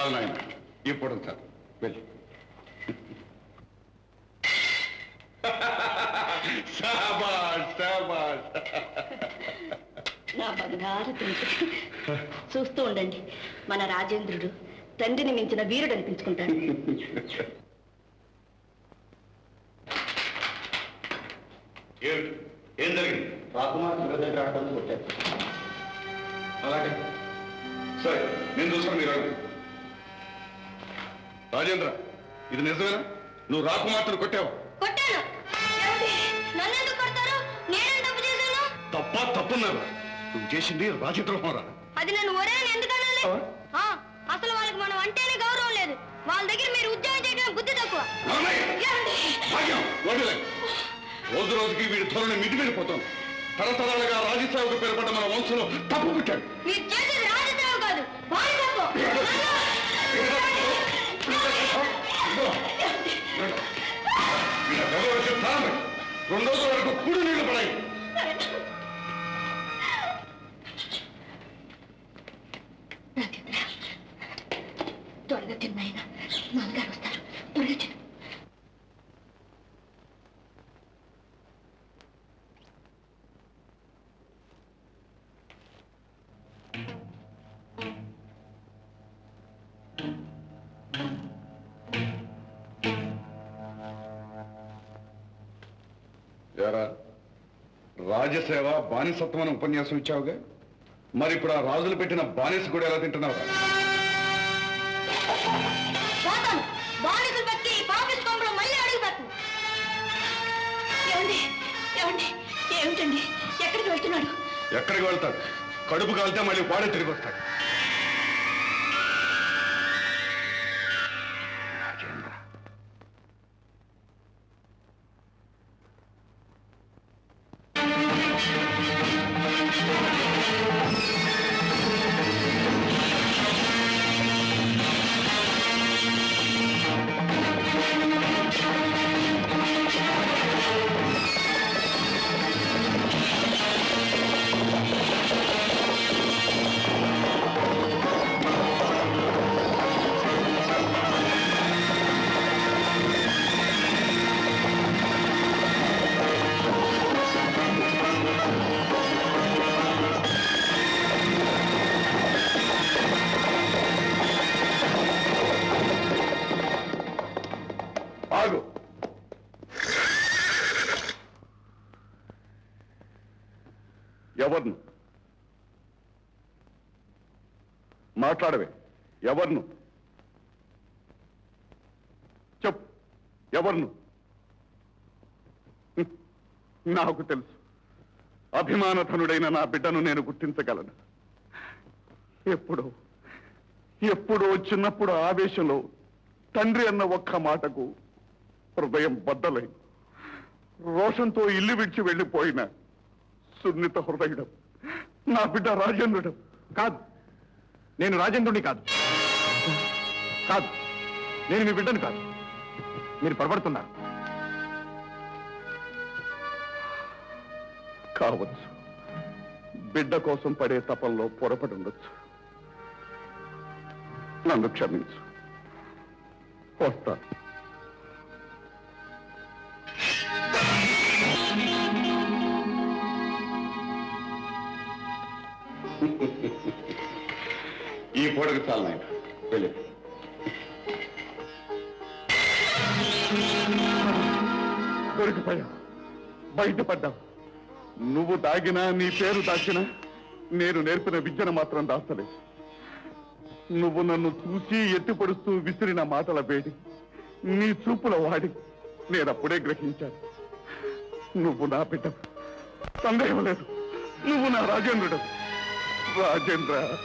చాలు నాయన ఇప్పుడు చాలు వెళ్ళి. నా బంగారు చూస్తూ ఉండండి. మన రాజేంద్రుడు తండ్రిని మించిన వీరుడు అనిపించుకుంటాడు. ఏం జరిగింది? రాకుమార్ దగ్గర రావడానికి కొట్టారు. అలాగే. సరే నేను చూస్తాను మీరు. రాజేంద్ర ఇది నిజమేనా? నువ్వు రాకుమార్తెను కొట్టావు. కొట్టాను. తప్పు తప్పున్నారు. నువ్వు చేసింది రాజద్రోహం రా అది నన్ను ఒరే అసలు వాళ్ళకి మనం అంటేనే గౌరవం లేదు. వాళ్ళ దగ్గర మీరు ఉద్యోగం చేయడం బుద్ధి తక్కువ. రోజు రోజుకి వీడి ధోరణి మితిమీరిపోతాం తరతరాలుగా రాజసేవకు పేరుపడ్డ మన వంశంలో తప్పు పుట్టాడు. మీరు చేసేది రాజసేవ కాదు. రెండు రోజుల వరకు కుడి నీళ్ళు పడాయి. త్వరగా తిన్నాయన నాన్నగారు వస్తారు ఎరా రాజసేవ బానిసత్వం అని ఉపన్యాసం ఇచ్చావుగా? మరి ఇప్పుడు ఆ రాజులు పెట్టిన బానిస కూడా ఎలా తింటున్నావు? ఎక్కడికి వెళ్తున్నాడు? ఎక్కడికి వెళ్తాడు? కడుపు కాలితే మళ్ళీ వాడే తిరిగి వస్తాడు. ఎవరిను? మాట్లాడవే. ఎవరిను? చెప్పు. ఎవరిను? నాకు తెలుసు. అభిమానధనుడైన నా బిడ్డను నేను గుర్తించగలను. ఎప్పుడో ఎప్పుడో చిన్నప్పుడు ఆవేశంలో తండ్రి అన్న ఒక్క మాటకు హృదయం బద్దలై రోషంతో ఇల్లు విడిచి వెళ్ళిపోయిన సున్నిత హృదయుడు. నా బిడ్డ రాజేంద్రుడు. కాదు నేను రాజేంద్రుడిని కాదు. కాదు నేను మీ బిడ్డను కాదు. మీరు పొరపడుతున్నారు. కావచ్చు. బిడ్డ కోసం పడే తపంలో పొరపడి ఉండొచ్చు. నన్ను క్షమించు. వస్తాను ఈ పొడకు చాలు నాయన. వెళ్ళి. దొరికిపోయా బయటపడ్డావు. నువ్వు దాగినా నీ పేరు దాచినా నేను నేర్పిన విద్యను మాత్రం దాస్తలేదు నువ్వు నన్ను చూసి ఎత్తిపడుస్తూ విసిరిన మాటల వేడి నీ చూపుల వాడి నేనప్పుడే గ్రహించాను. నువ్వు నా బిడ్డ సందేహం లేదు. నువ్వు నా రాజేంద్రుడు రాజేంద్ర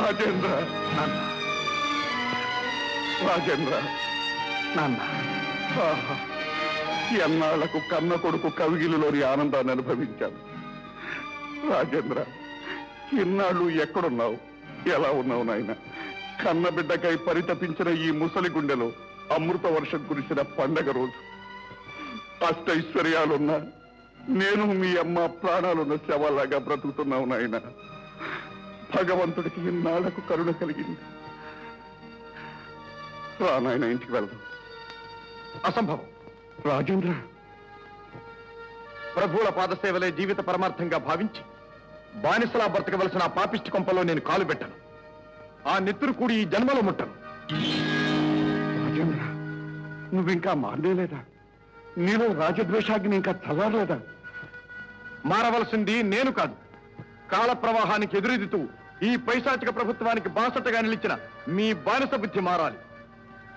రాజేంద్ర. నాన్న. రాజేంద్ర. నాన్న. ఎన్నాళ్ళకు కన్న కొడుకు కవిగిలిలోని ఆనందాన్ని అనుభవించాను. రాజేంద్ర ఇన్నాళ్ళు ఎక్కడున్నావు? ఎలా ఉన్నావు నాయన? కన్న బిడ్డకై పరితపించిన ఈ ముసలి గుండెలో అమృత వర్షం కురిసిన పండగ రోజు. అష్టైశ్వర్యాలున్నా నేను మీ అమ్మ ప్రాణాలున్న శవాలాగా బ్రతుకుతున్నావు నాయన. భగవంతుడికి ఇన్నాళ్ళకు కరుణ కలిగింది. రా నాయన ఇంటికి వెళ్దాం. అసంభవం. రాజేంద్ర. ప్రభువుల పాదసేవలే జీవిత పరమార్థంగా భావించి బానిసలా బ్రతకవలసిన పాపిష్టి కొంపలో నేను కాలు పెట్టను. ఆ నెత్తురు కూడి ఈ జన్మలో ముట్టను. రాజేంద్ర నువ్వింకా మారలేదా? నీలో రాజద్వేషాగ్ని ఇంకా చల్లారలేదా మారవలసింది నేను కాదు. కాల ప్రవాహానికి ఎదురెదుతూ ఈ పైశాచిక ప్రభుత్వానికి బాసటగా నిలిచిన మీ బానిస బుద్ధి మారాలి.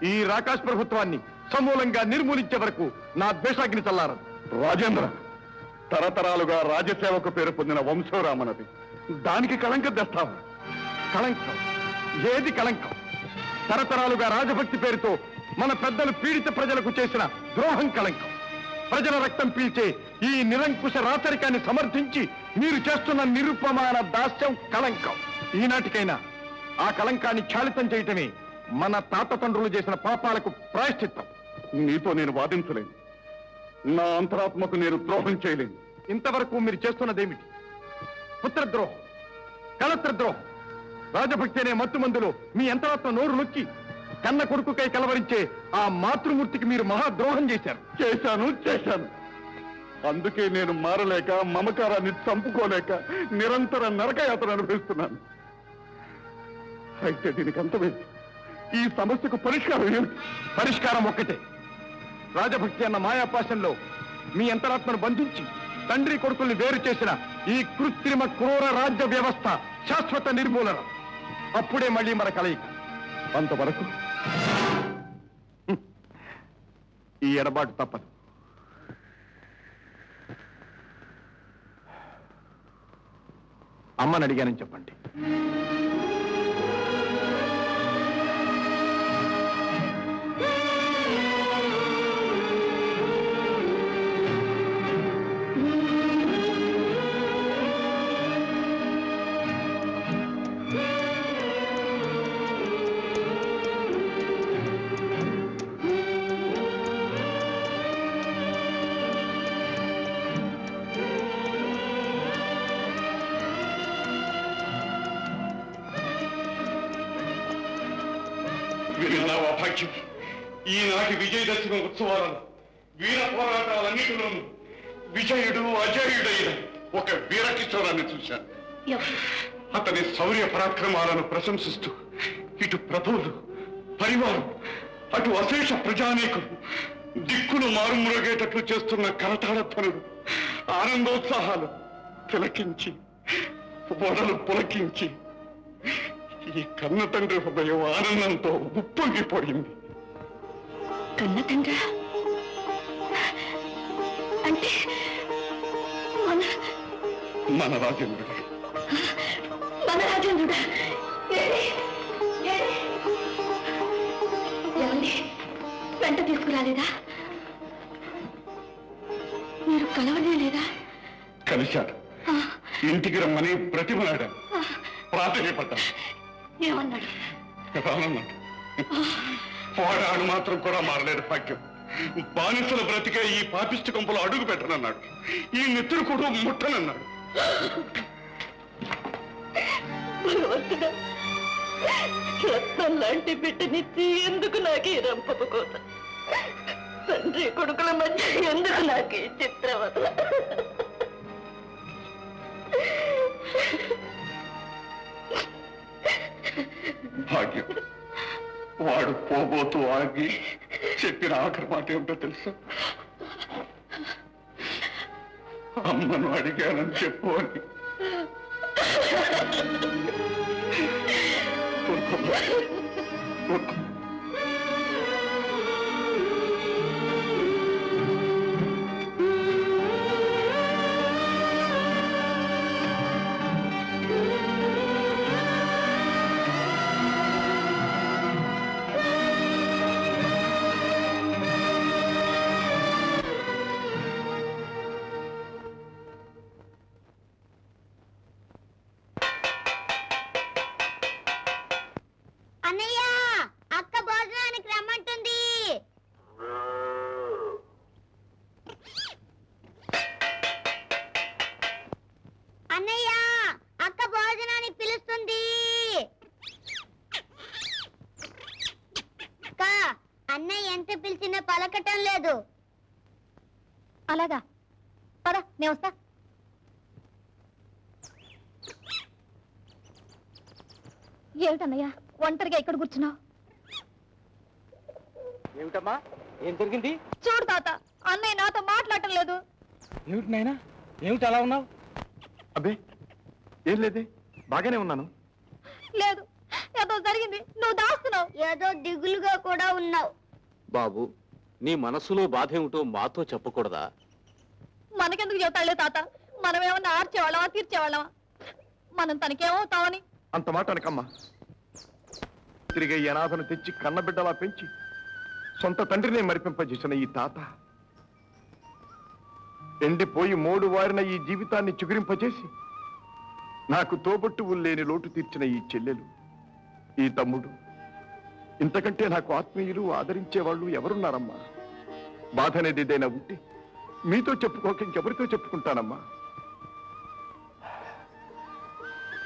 ఈ రాకాశ్ ప్రభుత్వాన్ని సమూలంగా నిర్మూలించే వరకు నా ద్వేషాగ్ని చల్లారదు. రాజేంద్ర తరతరాలుగా రాజసేవకు పేరు పొందిన వంశరామనది. దానికి కళంక తెస్తావా కళంకం. ఏది కళంకం? తరతరాలుగా రాజభక్తి పేరుతో మన పెద్దలు పీడిత ప్రజలకు చేసిన ద్రోహం కళంకం. ప్రజల రక్తం పీల్చే ఈ నిరంకుశ రాచరికాన్ని సమర్థించి మీరు చేస్తున్న నిరుపమాన దాస్యం కళంకం. ఈనాటికైనా ఆ కళంకాన్ని క్షాళితం చేయటమే మన తాత తండ్రులు చేసిన పాపాలకు ప్రాయశ్చిత్తం. నీతో నేను వాదించలేను. నా అంతరాత్మకు నేను ద్రోహం చేయలేను. ఇంతవరకు మీరు చేస్తున్నదేమిటి? పుత్రద్రోహం కలత్ర ద్రోహం రాజభక్తి అనే మత్తు మందులో మీ అంతరాత్మ నోరు నొక్కి కన్న కొడుకుకై కలవరించే ఆ మాతృమూర్తికి మీరు మహాద్రోహం చేశారు. చేశాను చేశాను. అందుకే నేను మారలేక మమకారాన్ని చంపుకోలేక నిరంతర నరకయాత్ర అనుభవిస్తున్నాను. అయితే దీనికి అంతమేంటి ఈ సమస్యకు పరిష్కారం ఏమిటి? పరిష్కారం ఒక్కటే. రాజభక్తి అన్న మాయాపాశంలో మీ అంతరాత్మను బంధించి తండ్రి కొడుకుల్ని వేరు చేసిన ఈ కృత్రిమ క్రూర రాజ్య వ్యవస్థ శాశ్వత నిర్మూలన. అప్పుడే మళ్ళీ మన కలయిక. అంతవరకు? ఈ ఎడబాటు తప్పదు. అమ్మని అడిగానని చెప్పండి. విన్నావా భాగ్యం? ఈనాటి విజయదశమి ఉత్సవాలను వీర పోరాటాలన్నిటిలోనూ విజయుడు అజయుడైన ఒక వీరకిశోరాన్ని చూశాను. అతని శౌర్య పరాక్రమాలను ప్రశంసిస్తూ ఇటు ప్రభువులు పరివారం అటు అశేష ప్రజానీకులు దిక్కులు మారుమ్రోగేటట్లు చేస్తున్న కరతాళధ్వనులు ఆనందోత్సాహాలు తిలకించి వడలు పులకించి ఈ కన్న తండ్రి హృదయం ఆనందంతో ఉప్పొంగిపోయింది. కన్న తండ్రా? అంటే మన రాజేంద్రుడు. మన రాజేంద్రుడా? వెంట తీసుకురాలేదా? మీరు కలవనే లేదా? కలిశాడు. ఇంటికి రమ్మని ప్రతిమలాడాను. ప్రాధాన్యపడ్డాను ఏమన్నాడు? రానన్నాడు పోరాడు మాత్రం కూడా మారలేదు భాగ్యం. బానిసల బ్రతికే ఈ పాపిష్టి కొంపలో అడుగు పెట్టనన్నాడు. ఈ నెత్తురు కూడా ముట్టనన్నాడు. భగవంతుడా రత్నం లాంటి బిడ్డనిచ్చి ఎందుకు నాకు ఈ రంపపు కోసం తండ్రి కొడుకుల మధ్య ఎందుకు నాకు ఈ చిత్రవత భాగ్యం వాడు పోబోతూ ఆగి చెప్పిన ఆఖరి మాట ఏమిటో తెలుసు అమ్మను అడిగానని చెప్పు అని ఊరుకోమ్మా. ఊరుకో. పలకటం లేదు. అలాగా. పద నేను వస్తా. ఏమిటన్నయ్యా? ఒంటరిగా ఇక్కడ కూర్చున్నావు. ఏమిటమ్మా? ఏం జరిగింది? చూడు తాత అన్నయ్య నాతో మాట్లాడటం లేదు. ఏమిటి నాయనా? ఏమిటి అలా ఉన్నావు? అబ్బే ఏం లేదే బాగానే ఉన్నాను. లేదు ఏదో జరిగింది నువ్వు దాస్తున్నావు. ఏదో దిగులుగా కూడా ఉన్నావు. బాబు నీ మనసులో బాధ ఏమిటో మాతో చెప్పకూడదా? మనకెందుకు చెబుతాడులే తాత? మనం ఏమన్నా ఆర్చేవాళ్ళమా తీర్చేవాళ్ళమా? మనం తనకేమవుతామని అంత మాట అనకమ్మా. తిరిగే ఈ అనాథను తెచ్చి కన్నబిడ్డలా పెంచి సొంత తండ్రినే మరిపింపజేసిన ఈ తాత ఎండిపోయి మోడు వారిన ఈ జీవితాన్ని చిగురింపజేసి నాకు తోబట్టువులు లేని లోటు తీర్చిన ఈ చెల్లెలు ఈ తమ్ముడు. ఇంతకంటే నాకు ఆత్మీయులు ఆదరించేవాళ్ళు ఎవరున్నారమ్మా? బాధ అనేది ఏదైనా ఉంటే మీతో చెప్పుకోక ఇంకెవరితో చెప్పుకుంటానమ్మా?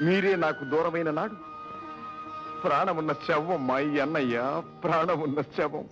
మీరే నాకు దూరమైన నాడు ప్రాణమున్న శవం మా ఈ అన్నయ్య? ప్రాణమున్న శవం.